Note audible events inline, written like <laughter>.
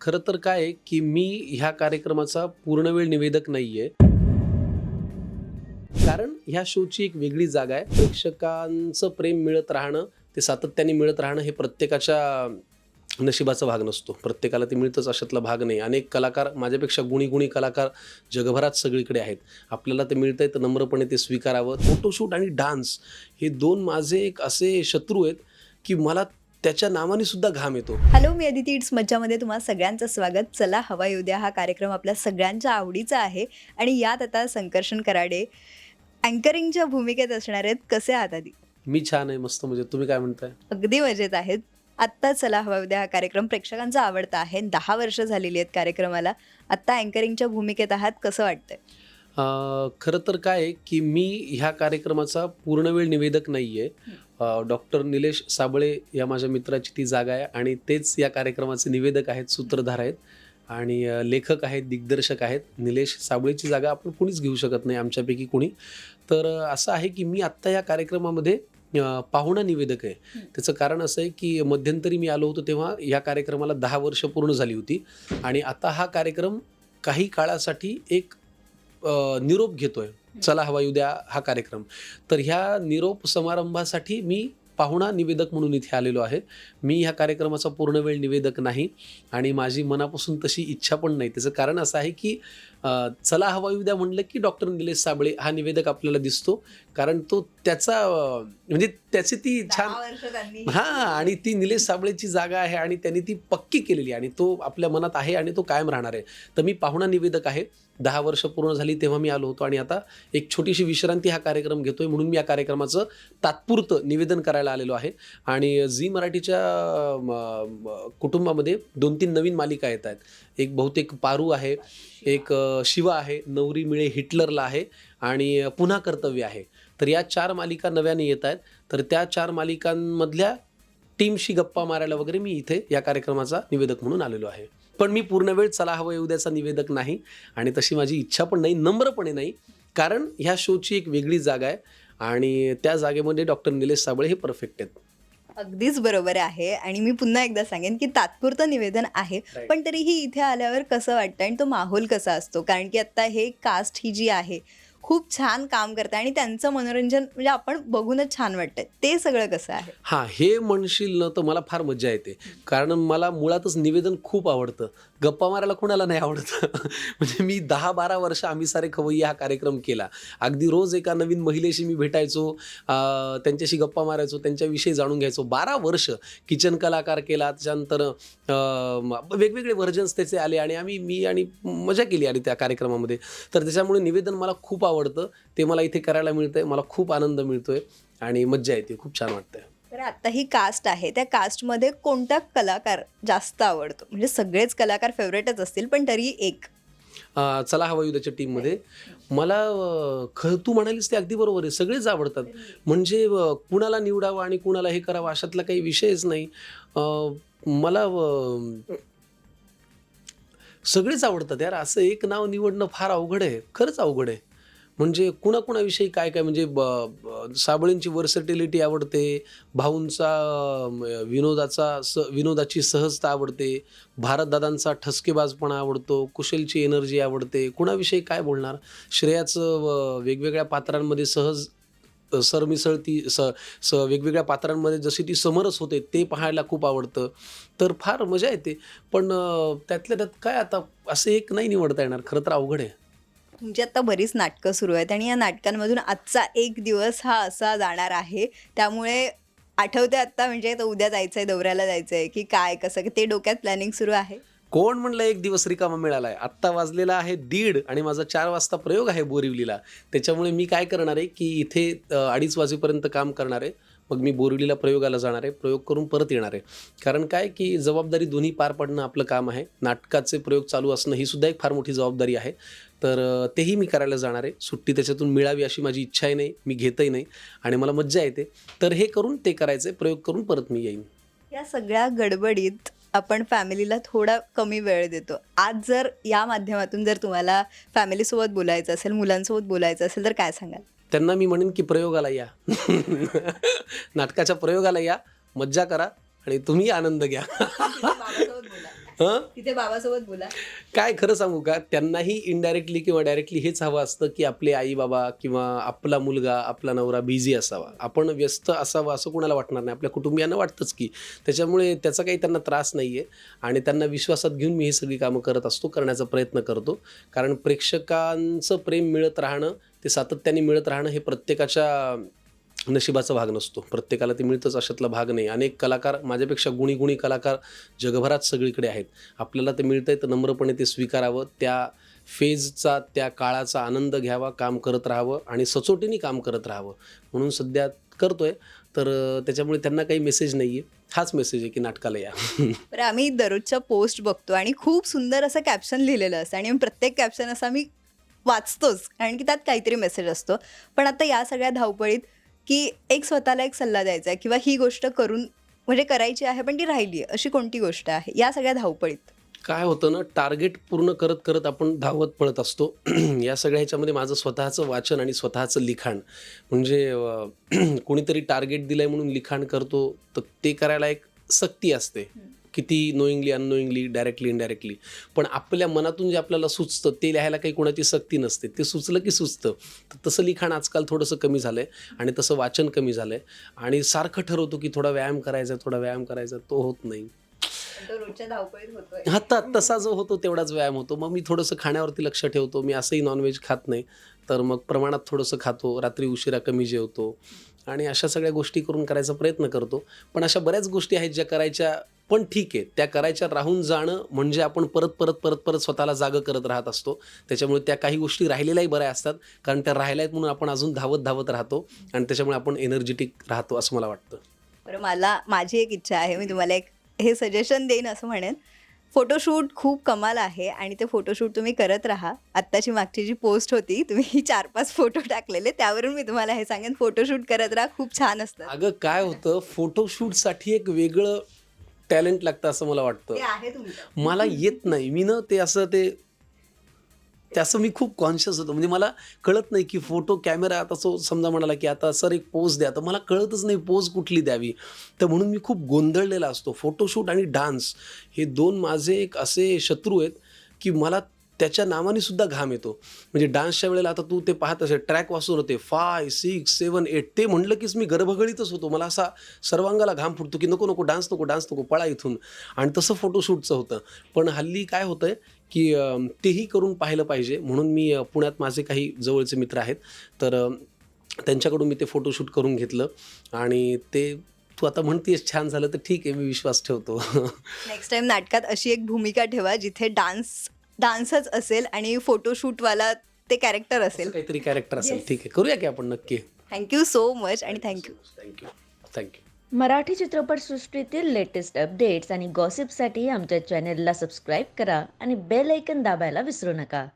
खरं तर काय आहे, की मी ह्या कार्यक्रमाचा पूर्णवेळ निवेदक नाहीये. कारण ह्या शोची एक वेगळी जागा आहे. प्रेक्षकांचं प्रेम मिळत राहणं, ते सातत्याने मिळत राहणं हे प्रत्येकाच्या नशिबाचा भाग नसतो. प्रत्येकाला ते मिळतंच अशातला भाग नाही. अनेक कलाकार माझ्यापेक्षा गुणी-गुणी कलाकार जगभरात सगळीकडे आहेत. आपल्याला ते मिळतंय तर नम्रपणे ते स्वीकारावं. फोटोशूट आणि डान्स हे दोन माझे एक असे शत्रू आहेत, की मला त्याच्या नावाने सुद्धा घाम येतो. हॅलो मी अदिती. इट्स मज्जामध्ये तुम्हा सगळ्यांचं स्वागत. चला हवा येऊ द्या. हा कार्यक्रम आपल्या सगळ्यांच्या आवडीचा आहे. आणि यात आता संकर्षण कराडे अँकरिंगच्या भूमिकेत असणार आहेत. कसे आहात आधी मी छान आहे, मस्त म्हणजे तुम्ही काय म्हणताय? अगदी मजेत आहेत. आत्ता चला हवा येऊ द्या. हा कार्यक्रम प्रेक्षकांचा आवडता आहे. दहा वर्ष झालेली आहेत कार्यक्रमाला. आत्ता अँकरिंगच्या भूमिकेत आहात. कसं वाटतंय? खरं तर काय आहे, की मी ह्या कार्यक्रमाचा पूर्णवेळ निवेदक नाहीये. अ, डॉक्टर निलेश साबळे या माझ्या मित्राची ती जागा आहे आणि तेच या कार्यक्रमाचे निवेदक आहेत, सूत्रधार आहेत आणि लेखक आहेत, दिग्दर्शक आहेत. निलेश साबळेची जागा आपण कुणीच घेऊ शकत नाही आमच्यापैकी कुणी. तर असं आहे, की मी आत्ता या कार्यक्रमामध्ये पाहुणा निवेदक आहे. त्याचं कारण असं आहे, की मध्यंतरी मी आलो होतो तेव्हा या कार्यक्रमाला 10 वर्ष पूर्ण झाली होती आणि आता हा कार्यक्रम काही काळासाठी एक निरोप घेतोय. चला हवा येऊ द्या हा कार्यक्रम. तर ह्या निरोप समारंभासाठी मी पाहुणा निवेदक म्हणून इथे आलेलो आहे. मी ह्या कार्यक्रमाचा पूर्णवेळ निवेदक नाही आणि माझी मनापासून तशी इच्छा पण नाही. त्याचं कारण असं आहे, की चला हवा येऊ द्या म्हणलं, की डॉक्टर निलेश साबळे हा निवेदक आपल्याला दिसतो. कारण तो त्याचा म्हणजे त्याची ती छान हां आणि ती निलेश साबळेची जागा आहे आणि त्यांनी ती पक्की केलेली आहे आणि तो आपल्या मनात आहे आणि तो कायम राहणार आहे. तर मी पाहुणा निवेदक आहे. दहा वर्ष पूर्ण झाली तेव्हा मी आलो होतो आणि आता एक छोटीशी विश्रांती हा कार्यक्रम घेतोय म्हणून मी या कार्यक्रमाचं तात्पुरतं निवेदन करायला आलेलो आहे आणि झी मराठीच्या कुटुंबामध्ये 2-3 नवीन मालिका येत आहेत. एक बहुतेक पारू आहे, एक शिवा आहे, नवरी मिळे हिटलरला आहे आणि पुन्हा कर्तव्य आहे. तर या चार मालिका नव्याने येत आहेत. तर त्या चार मालिकांमधल्या टीमशी गप्पा मारायला वगैरे मी इथे या कार्यक्रमाचा निवेदक म्हणून आलेलो आहे. पण मी पूर्णवेळ चला हवा येऊ द्याचा निवेदक नाही आणि तशी माझी इच्छा पण नाही, नम्रपणे नाही. कारण ह्या शोची एक वेगळी जागा आहे आणि त्या जागेमध्ये डॉक्टर निलेश साबळे हे परफेक्ट आहेत. अगदीच बरोबर आहे आणि मी पुन्हा एकदा सांगेन की तात्पुरतं निवेदन आहे. पण तरीही इथे आल्यावर कसं वाटतं आणि तो माहोल कसा असतो कारण की आता हे कास्ट ही जी आहे खूप छान काम करत आणि त्यांचं मनोरंजन म्हणजे आपण बघूनच छान वाटतंय ते सगळं कसं आहे हां, हे म्हणशील ना तर मला फार मज्जा येते. कारण मला मुळातच निवेदन खूप आवडतं. गप्पा मारायला कुणाला नाही आवडत. <laughs> म्हणजे मी दहा बारा वर्ष आम्ही सारे खवय्ये हा कार्यक्रम केला. अगदी रोज एका नवीन महिलेशी मी भेटायचो, त्यांच्याशी गप्पा मारायचो, त्यांच्याविषयी जाणून घ्यायचो. 12 वर्ष किचन कलाकार केला. त्याच्यानंतर वेगवेगळे व्हर्जन्स त्याचे आले आणि आम्ही मी आणि मजा केली आणि त्या कार्यक्रमामध्ये. तर त्याच्यामुळे निवेदन मला खूप आवडतं. ते मला इथे करायला मिळतंय. मला खूप आनंद मिळतोय आणि मज्जा येते. खूप छान वाटतंय. तर आता ही कास्ट आहे त्या कास्टमध्ये कोणता कलाकार जास्त आवडतो म्हणजे सगळेच कलाकार फेवरेटच असतील पण तरी एक चला हवा युद्धाच्या टीममध्ये मला ख तू म्हणालीस ते अगदी बरोबर आहे. सगळेच आवडतात. म्हणजे कुणाला निवडावं आणि कुणाला हे करावं अशातला काही विषयच नाही. मला सगळेच आवडतात यार. असं एक नाव निवडणं फार अवघड आहे. खरंच अवघड आहे. म्हणजे कुणाकुणाविषयी काय काय म्हणजे ब साबळेंची व्हर्सॅटिलिटी आवडते. भाऊंचा विनोदाचा स विनोदाची सहजता आवडते. भारतदादांचा ठसकेबाजपणा आवडतो. कुशलची एनर्जी आवडते. कुणाविषयी काय बोलणार? श्रेयाचं वेगवेगळ्या पात्रांमध्ये सहज सरमिसळ ती स स वेगवेगळ्या पात्रांमध्ये जशी ती समरस होते ते पाहायला खूप आवडतं. तर फार मजा येते. पण त्यातल्या त्यात काय आता असं एक नाही निवडता येणार. खरं तर अवघड आहे. तुमची आता बरीच नाटकं सुरू आहेत आणि या नाटकांमधून आजचा एक दिवस हा असा जाणार आहे त्यामुळे आठवते आत्ता म्हणजे तर उद्या जायचंय दौऱ्याला जायचंय की काय कसं ते डोक्यात प्लॅनिंग सुरू आहे कोण म्हणलं एक दिवस रिकामा मिळालाय? आत्ता वाजलेला आहे दीड आणि माझा चार वाजता प्रयोग आहे बोरिवलीला. त्याच्यामुळे मी काय करणार आहे, की इथे अडीच वाजेपर्यंत काम करणार आहे. मग मी बोरिवलीला प्रयोगाला जाणार आहे. प्रयोग करून परत येणार आहे. कारण काय, की जबाबदारी दोन्ही पार पाडणं आपलं काम आहे. नाटकाचे प्रयोग चालू असणं ही सुद्धा एक फार मोठी जबाबदारी आहे. तर तेही मी करायला जाणार आहे. सुट्टी त्याच्यातून मिळावी अशी माझी इच्छाही नाही. मी घेतही नाही आणि मला मज्जा येते. तर हे करून ते करायचंय. प्रयोग करून परत मी येईन. या सगळ्या गडबडीत आपण फॅमिलीला थोडा कमी वेळ देतो आज जर या माध्यमातून जर तुम्हाला फॅमिलीसोबत बोलायचं असेल मुलांसोबत बोलायचं असेल तर काय सांगाल त्यांना मी म्हणेन की प्रयोगाला या नाटकाच्या प्रयोगाला या मज्जा करा आणि तुम्ही आनंद घ्या <laughs> हां? तिथे बाबासोबत बोला. काय खरं सांगू का? त्यांनाही इनडायरेक्टली किंवा डायरेक्टली हेच हवं असतं की आपले आई बाबा किंवा आपला मुलगा आपला नवरा बिझी असावा. आपण व्यस्त असावा असं कोणाला वाटणार नाही. आपल्या कुटुंबियांना वाटतंच की. त्याच्यामुळे त्याचा काही त्यांना त्रास नाही आहे आणि त्यांना विश्वासात घेऊन मी ही सगळी कामं करत असतो करण्याचा प्रयत्न करतो. कारण प्रेक्षकांचं प्रेम मिळत राहणं ते सातत्याने मिळत राहणं हे प्रत्येकाच्या नशिबाचा भाग नसतो. प्रत्येकाला ते मिळतंच अशातला भाग नाही. अनेक कलाकार माझ्यापेक्षा गुणी गुणी कलाकार जगभरात सगळीकडे आहेत. आपल्याला ते मिळतंय तर नम्रपणे ते स्वीकारावं. त्या फेजचा त्या काळाचा आनंद घ्यावा काम करत राहावं आणि सचोटीने काम करत राहावं. म्हणून सध्या करतोय तर त्याच्यामुळे त्यांना काही मेसेज नाही आहे हाच मेसेज आहे की नाटकाला या. <laughs> बरं आम्ही दररोजच्या पोस्ट बघतो आणि खूप सुंदर असं कॅप्शन लिहिलेलं असतं आणि प्रत्येक कॅप्शन असं आम्ही वाचतोच कारण की त्यात काहीतरी मेसेज असतो. पण आता या सगळ्या धावपळीत की एक स्वतःला एक सल्ला द्यायचा आहे किंवा ही गोष्ट करून म्हणजे करायची आहे पण ती राहिली आहे अशी कोणती गोष्ट आहे? या सगळ्या धावपळीत. काय होतं ना टार्गेट पूर्ण करत करत आपण धावत पळत असतो. <clears throat> या सगळ्या ह्याच्यामध्ये माझं स्वतःचं वाचन आणि स्वतःचं लिखाण. म्हणजे <clears throat> कोणीतरी टार्गेट दिलंय म्हणून लिखाण करतो तर ते करायला एक सक्ती असते. किती नोईंगली अननोईंगली डायरेक्टली इनडायरेक्टली पण आपल्या मनातून जे आपल्याला सुचतं ते लिहायला काही कोणाची सक्ती नसते. ते सुचलं की सुचतं. तर तसं लिखाण आजकाल थोडंसं कमी झालं आहे आणि तसं वाचन कमी झालं आहे आणि सारखं ठरवतो की थोडा व्यायाम करायचा थोडा व्यायाम करायचा तो होत नाही. आता तसा जो होतो तेवढाच व्यायाम होतो. मग मी थोडंसं खाण्यावरती लक्ष ठेवतो. मी असंही नॉनव्हेज खात नाही. तर मग प्रमाणात थोडंसं खातो. रात्री उशिरा कमी जेवतो. आणि अशा सगळ्या गोष्टी करून करायचा प्रयत्न करतो. पण अशा बऱ्याच गोष्टी आहेत ज्या करायच्या पण ठीक आहे त्या करायच्या राहून जाणं म्हणजे आपण परत परत परत परत स्वतःला जागं करत राहत असतो. त्याच्यामुळे त्या काही गोष्टी राहिलेल्याही बऱ्या असतात. कारण त्या राहिल्या आहेत म्हणून आपण अजून धावत धावत राहतो. आणि त्याच्यामुळे आपण एनर्जेटिक राहतो असं मला वाटतं. बरं मला माझी एक इच्छा आहे. मी तुम्हाला एक हे सजेशन देईन असं म्हणेन. फोटोशूट खूप कमाल आहे आणि ते फोटोशूट तुम्ही करत राहा. आत्ताची मागची जी पोस्ट होती तुम्ही चार पाच फोटो टाकलेले त्यावरून मी तुम्हाला हे सांगेन फोटोशूट करत राहा खूप छान असतं. अगं काय होतं फोटोशूटसाठी एक वेगळं टॅलेंट लागतं असं मला वाटतं. ते आहे मला येत नाही. मी ना ते असं ते त्याचं मी खूप कॉन्शियस होतो. म्हणजे मला कळत नाही की फोटो कॅमेरा आता सो समजा म्हणाला की आता सर एक पोज द्या तर मला कळतच नाही पोज कुठली द्यावी. तर म्हणून मी खूप गोंधळलेला असतो. फोटोशूट आणि डान्स हे दोन माझे एक असे शत्रू आहेत की मला त्याच्या नावाने सुद्धा घाम येतो. म्हणजे डान्सच्या वेळेला आता तू ते पाहत असेल ट्रॅक वाचून होते. फाय सिक्स सेवन एट ते म्हणलं कीच मी गर्भगळीतच होतो. मला असा सर्वांगाला घाम फुटतो की नको नको डान्स नको डान्स नको पळा इथून. आणि तसं फोटोशूटचं होतं. पण हल्ली काय होतंय की तेही करून पाहिलं पाहिजे. म्हणून मी पुण्यात माझे काही जवळचे मित्र आहेत. तर त्यांच्याकडून मी ते फोटोशूट करून घेतलं. आणि ते तू आता म्हणतेस छान झालं तर ठीक आहे मी विश्वास ठेवतो. <laughs> नेक्स्ट टाइम नाटकात अशी एक भूमिका ठेवा जिथे डान्स डान्सच असेल आणि फोटोशूटवाला ते कॅरेक्टर असेल. काहीतरी कॅरेक्टर असेल. ठीक आहे. करूया की आपण नक्की? थँक्यू सो मच आणि thank you thank you thank you Marathi चित्रपटसृष्टीतील लेटेस्ट अपडेट्स आणि गॉसिपसाठी आमच्या चॅनेलला सबस्क्राईब करा आणि बेल ऐकन दाबायला विसरू नका.